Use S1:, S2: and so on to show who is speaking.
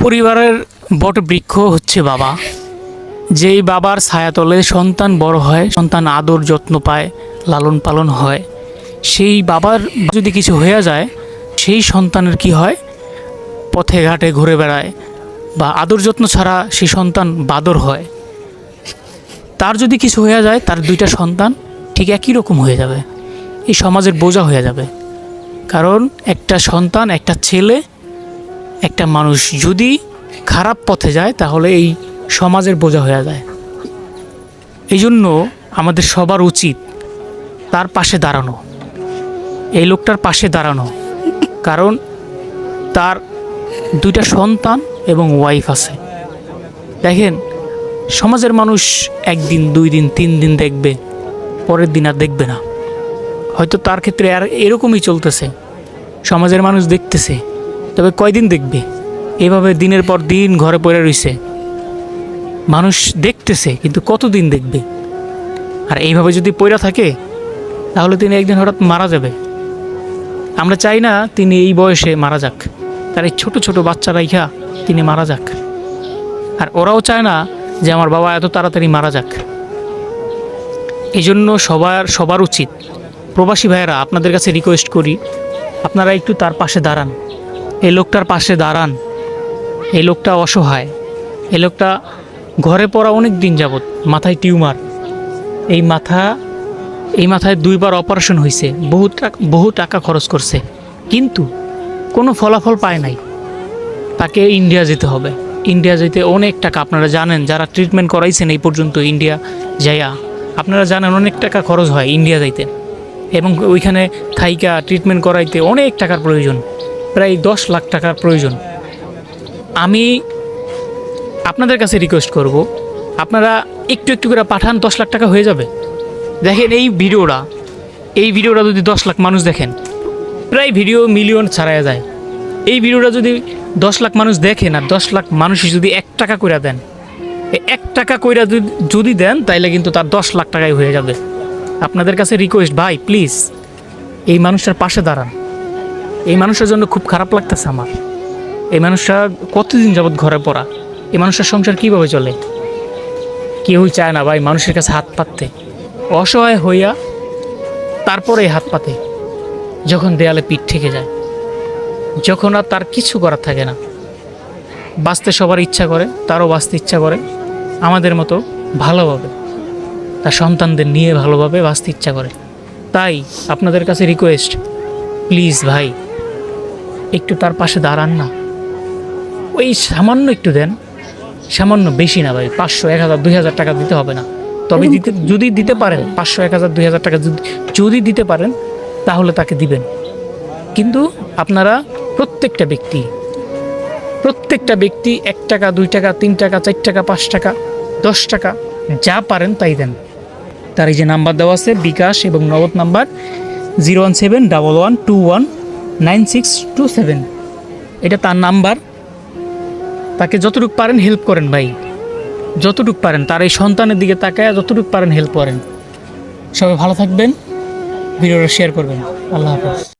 S1: পরিবারের বট বৃক্ষ হচ্ছে বাবা। যেই বাবার ছায়াতলে সন্তান বড় হয়, সন্তান আদর যত্ন পায়, লালন পালন হয়। সেই বাবার যদি কিছু হয়ে যায়, সেই সন্তানের কি হয়? পথে ঘাটে ঘুরে বেড়ায় বা আদর যত্ন ছাড়া সেই সন্তান বাদর হয়। তার যদি কিছু হয়ে যায়, তার দুইটা সন্তান ঠিক একই রকম হয়ে যাবে। এই সমাজের বোঝা হয়ে যাবে। কারণ একটা সন্তান, একটা ছেলে একটা মানুষ যদি খারাপ পথে যায়, তাহলে এই সমাজের বোঝা হয়ে যায়। এই জন্য আমাদের সবার উচিত তার পাশে দাঁড়ানো। এই লোকটার পাশে দাঁড়ানো। কারণ তার দুইটা সন্তান এবং ওয়াইফ আছে। দেখেন, সমাজের মানুষ একদিন, দুই দিন, তিন দিন দেখবে, পরের দিন আর দেখবে না। হয়তো তার ক্ষেত্রে আর এরকমই চলতেছে। সমাজের মানুষ দেখতেছে। তবে কয়দিন দেখবে? এভাবে দিনের পর দিন ঘরে পড়ে রইছে। মানুষ দেখতেছে, কিন্তু কতদিন দেখবে? আর এইভাবে যদি পয়রা থাকে, তাহলে তিনি একদিন হঠাৎ মারা যাবে। আমরা চাই না তিনি এই বয়সে মারা যাক। তার এই ছোটো ছোটো বাচ্চা রাইখা তিনি মারা যাক। আর ওরাও চায় না যে আমার বাবা এত তাড়াতাড়ি মারা যাক। এই জন্য সবার সবার উচিত। প্রবাসী ভাইয়েরা, আপনাদের কাছে রিকোয়েস্ট করি, আপনারা একটু তার পাশে দাঁড়ান। এই লোকটার পাশে দাঁড়ান। এই লোকটা অসহায়। এই লোকটা ঘরে পড়া অনেক দিন যাবৎ, মাথায় টিউমার। এই মাথা, এই মাথায় দুইবার অপারেশন হয়েছে বহু টাকা বহু টাকা খরচ করছে। কিন্তু কোনো ফলাফল পায় নাই। তাকে ইন্ডিয়া যেতে হবে। ইন্ডিয়া যেতে অনেক টাকা, আপনারা জানেন, যারা ট্রিটমেন্ট করাইছেন এই পর্যন্ত ইন্ডিয়া যাইয়া, আপনারা জানেন অনেক টাকা খরচ হয় ইন্ডিয়া যাইতে। এবং ওইখানে থাইকা, ট্রিটমেন্ট করাইতে অনেক টাকার প্রয়োজন। প্রায় দশ লাখ টাকার প্রয়োজন। আমি আপনাদের কাছে রিকোয়েস্ট করব, আপনারা একটু একটু করে পাঠান, দশ লাখ টাকা হয়ে যাবে। দেখেন এই ভিডিওটা এই ভিডিওটা যদি দশ লাখ মানুষ দেখেন, প্রায় ভিডিও মিলিয়ন ছাড়াইয়া যায়। এই ভিডিওটা যদি দশ লাখ মানুষ দেখেন আর দশ লাখ মানুষ যদি এক টাকা করে দেন এক টাকা কইরা যদি- যদি দেন, তাইলে কিন্তু তার দশ লাখ টাকাই হয়ে যাবে। আপনাদের কাছে রিকোয়েস্ট ভাই প্লিজ এই মানুষটার পাশে দাঁড়ান। এই মানুষের জন্য খুব খারাপ লাগতেছে আমার। এই মানুষটা কতদিন যাবৎ ঘরে পড়া? এই মানুষের সংসার কীভাবে চলে? কেউই চায় না ভাই মানুষের কাছে হাত পাততে। অসহায় হইয়া তারপরে হাত পাতে, যখন দেয়ালে পিঠ থেকে যায়। যখন আর তার কিছু করার থাকে না। বাঁচতে সবার ইচ্ছা করে, তারও বাঁচতে ইচ্ছা করে। আমাদের মতো ভালোভাবে, তার সন্তানদের নিয়ে ভালোভাবে বাঁচতে ইচ্ছা করে। তাই আপনাদের কাছে রিকোয়েস্ট প্লিজ ভাই একটু তার পাশে দাঁড়ান না। ওই সামান্য একটু দেন। সামান্য বেশি না ভাই পাঁচশো এক হাজার দুই হাজার টাকা দিতে হবে না। তবে দিতে যদি দিতে পারেন পাঁচশো এক হাজার দুই হাজার টাকা যদি- যদি দিতে পারেন তাহলে তাকে দিবেন। কিন্তু আপনারা প্রত্যেকটা ব্যক্তি প্রত্যেকটা ব্যক্তি এক টাকা দুই টাকা তিন টাকা চার টাকা পাঁচ টাকা দশ টাকা যা পারেন তাই দেন। তার এই যে নাম্বার দেওয়া আছে বিকাশ এবং Nagad number zero one seven double one two one nine six two seven. এটা তার নাম্বার। তাকে যতটুকু পারেন হেল্প করেন ভাই। যতটুকু পারেন, তার এই সন্তানের দিকে তাকায় যতটুকু পারেন হেল্প করেন। সবাই ভালো থাকবেন, ভিডিওটা শেয়ার করবেন। আল্লাহ হাফেজ।